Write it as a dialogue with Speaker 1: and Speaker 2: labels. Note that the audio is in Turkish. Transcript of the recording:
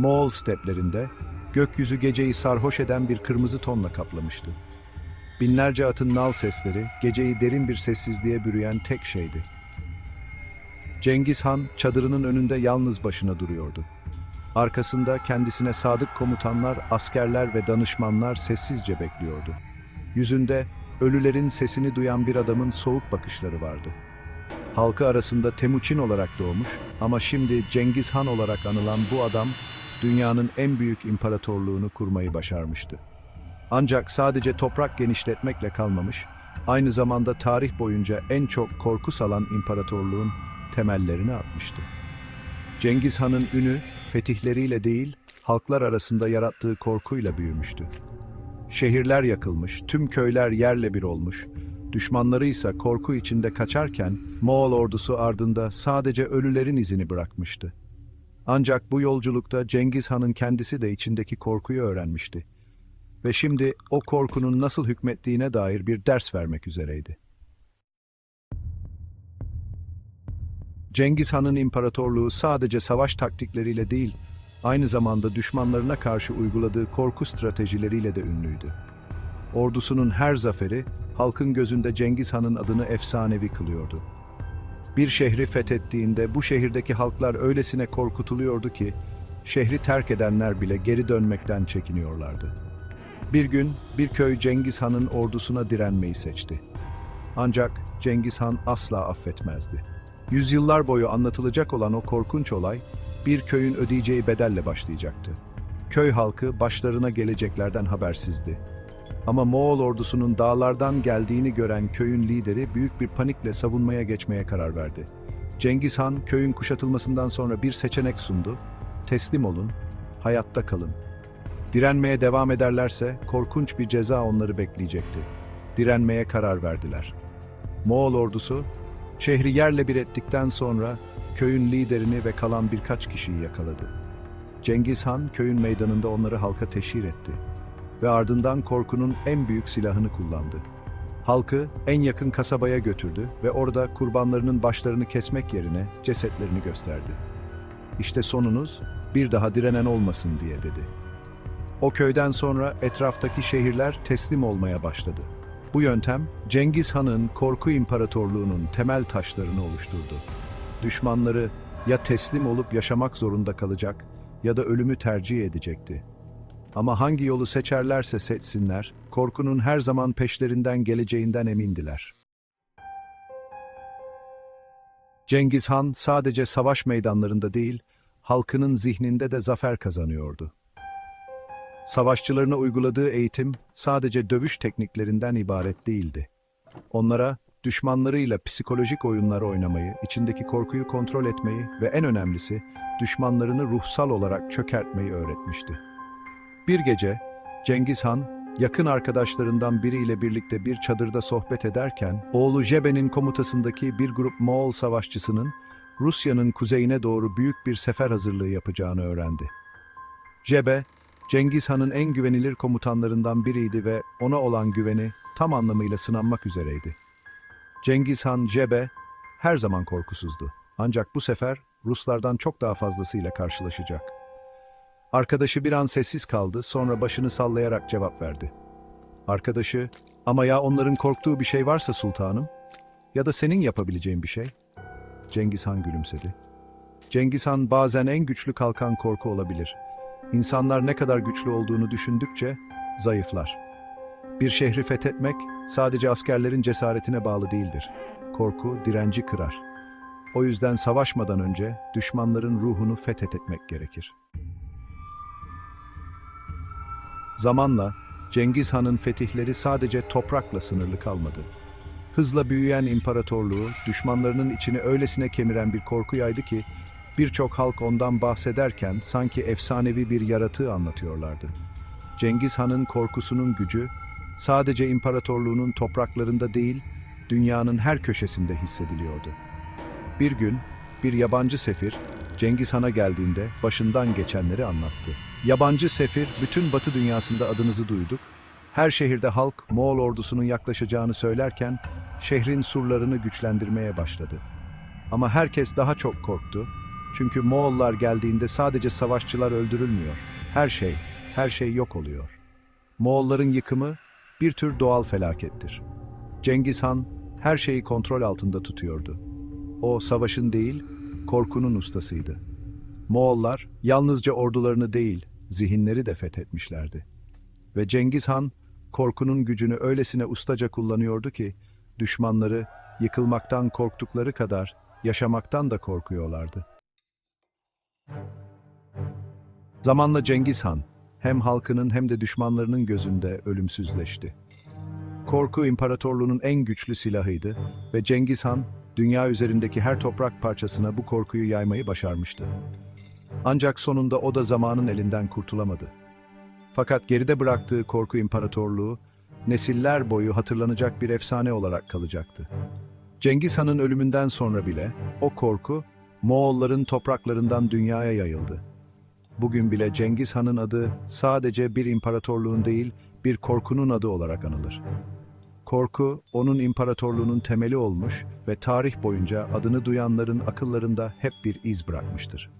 Speaker 1: Moğol steplerinde gökyüzü geceyi sarhoş eden bir kırmızı tonla kaplamıştı. Binlerce atın nal sesleri geceyi derin bir sessizliğe bürüyen tek şeydi. Cengiz Han çadırının önünde yalnız başına duruyordu. Arkasında kendisine sadık komutanlar, askerler ve danışmanlar sessizce bekliyordu. Yüzünde ölülerin sesini duyan bir adamın soğuk bakışları vardı. Halkı arasında Temuçin olarak doğmuş ama şimdi Cengiz Han olarak anılan bu adam dünyanın en büyük imparatorluğunu kurmayı başarmıştı. Ancak sadece toprak genişletmekle kalmamış, aynı zamanda tarih boyunca en çok korku salan imparatorluğun temellerini atmıştı. Cengiz Han'ın ünü fetihleriyle değil, halklar arasında yarattığı korkuyla büyümüştü. Şehirler yakılmış, tüm köyler yerle bir olmuş, düşmanları ise korku içinde kaçarken Moğol ordusu ardında sadece ölülerin izini bırakmıştı. Ancak bu yolculukta Cengiz Han'ın kendisi de içindeki korkuyu öğrenmişti. Ve şimdi o korkunun nasıl hükmettiğine dair bir ders vermek üzereydi. Cengiz Han'ın imparatorluğu sadece savaş taktikleriyle değil, aynı zamanda düşmanlarına karşı uyguladığı korku stratejileriyle de ünlüydü. Ordusunun her zaferi, halkın gözünde Cengiz Han'ın adını efsanevi kılıyordu. Bir şehri fethettiğinde bu şehirdeki halklar öylesine korkutuluyordu ki, şehri terk edenler bile geri dönmekten çekiniyorlardı. Bir gün bir köy Cengiz Han'ın ordusuna direnmeyi seçti. Ancak Cengiz Han asla affetmezdi. Yüzyıllar boyu anlatılacak olan o korkunç olay, bir köyün ödeyeceği bedelle başlayacaktı. Köy halkı başlarına geleceklerden habersizdi. Ama Moğol ordusunun dağlardan geldiğini gören köyün lideri büyük bir panikle savunmaya geçmeye karar verdi. Cengiz Han köyün kuşatılmasından sonra bir seçenek sundu. Teslim olun, hayatta kalın. Direnmeye devam ederlerse korkunç bir ceza onları bekleyecekti. Direnmeye karar verdiler. Moğol ordusu şehri yerle bir ettikten sonra köyün liderini ve kalan birkaç kişiyi yakaladı. Cengiz Han köyün meydanında onları halka teşhir etti ve ardından korkunun en büyük silahını kullandı. Halkı en yakın kasabaya götürdü ve orada kurbanlarının başlarını kesmek yerine cesetlerini gösterdi. İşte sonunuz bir daha direnen olmasın diye dedi. O köyden sonra etraftaki şehirler teslim olmaya başladı. Bu yöntem Cengiz Han'ın korku imparatorluğunun temel taşlarını oluşturdu. Düşmanları ya teslim olup yaşamak zorunda kalacak ya da ölümü tercih edecekti. Ama hangi yolu seçerlerse seçsinler, korkunun her zaman peşlerinden geleceğinden emindiler. Cengiz Han sadece savaş meydanlarında değil, halkının zihninde de zafer kazanıyordu. Savaşçılarına uyguladığı eğitim sadece dövüş tekniklerinden ibaret değildi. Onlara düşmanlarıyla psikolojik oyunlar oynamayı, içindeki korkuyu kontrol etmeyi ve en önemlisi düşmanlarını ruhsal olarak çökertmeyi öğretmişti. Bir gece Cengiz Han yakın arkadaşlarından biriyle birlikte bir çadırda sohbet ederken oğlu Jebe'nin komutasındaki bir grup Moğol savaşçısının Rusya'nın kuzeyine doğru büyük bir sefer hazırlığı yapacağını öğrendi. Jebe, Cengiz Han'ın en güvenilir komutanlarından biriydi ve ona olan güveni tam anlamıyla sınanmak üzereydi. Cengiz Han Jebe her zaman korkusuzdu. Ancak bu sefer Ruslardan çok daha fazlasıyla karşılaşacak. Arkadaşı bir an sessiz kaldı, sonra başını sallayarak cevap verdi. Arkadaşı, ama ya onların korktuğu bir şey varsa sultanım? Ya da senin yapabileceğin bir şey? Cengiz Han gülümsedi. Cengiz Han bazen en güçlü kalkan korku olabilir. İnsanlar ne kadar güçlü olduğunu düşündükçe zayıflar. Bir şehri fethetmek sadece askerlerin cesaretine bağlı değildir. Korku direnci kırar. O yüzden savaşmadan önce düşmanların ruhunu fethetmek gerekir. Zamanla Cengiz Han'ın fetihleri sadece toprakla sınırlı kalmadı. Hızla büyüyen imparatorluğu düşmanlarının içini öylesine kemiren bir korku yaydı ki birçok halk ondan bahsederken sanki efsanevi bir yaratığı anlatıyorlardı. Cengiz Han'ın korkusunun gücü sadece imparatorluğunun topraklarında değil, dünyanın her köşesinde hissediliyordu. Bir gün bir yabancı sefir Cengiz Han'a geldiğinde başından geçenleri anlattı. Yabancı sefir bütün Batı dünyasında adınızı duyduk. Her şehirde halk Moğol ordusunun yaklaşacağını söylerken şehrin surlarını güçlendirmeye başladı. Ama herkes daha çok korktu Çünkü Moğollar geldiğinde sadece savaşçılar öldürülmüyor. Her şey, her şey yok oluyor. Moğolların yıkımı bir tür doğal felakettir. Cengiz Han her şeyi kontrol altında tutuyordu. O savaşın değil, korkunun ustasıydı. Moğollar yalnızca ordularını değil, zihinleri de fethetmişlerdi. Ve Cengiz Han korkunun gücünü öylesine ustaca kullanıyordu ki düşmanları yıkılmaktan korktukları kadar yaşamaktan da korkuyorlardı. Zamanla Cengiz Han hem halkının hem de düşmanlarının gözünde ölümsüzleşti. Korku imparatorluğunun en güçlü silahıydı ve Cengiz Han dünya üzerindeki her toprak parçasına bu korkuyu yaymayı başarmıştı. Ancak sonunda o da zamanın elinden kurtulamadı. Fakat geride bıraktığı korku imparatorluğu nesiller boyu hatırlanacak bir efsane olarak kalacaktı. Cengiz Han'ın ölümünden sonra bile o korku Moğolların topraklarından dünyaya yayıldı. Bugün bile Cengiz Han'ın adı sadece bir imparatorluğun değil, bir korkunun adı olarak anılır. Korku, onun imparatorluğunun temeli olmuş ve tarih boyunca adını duyanların akıllarında hep bir iz bırakmıştır.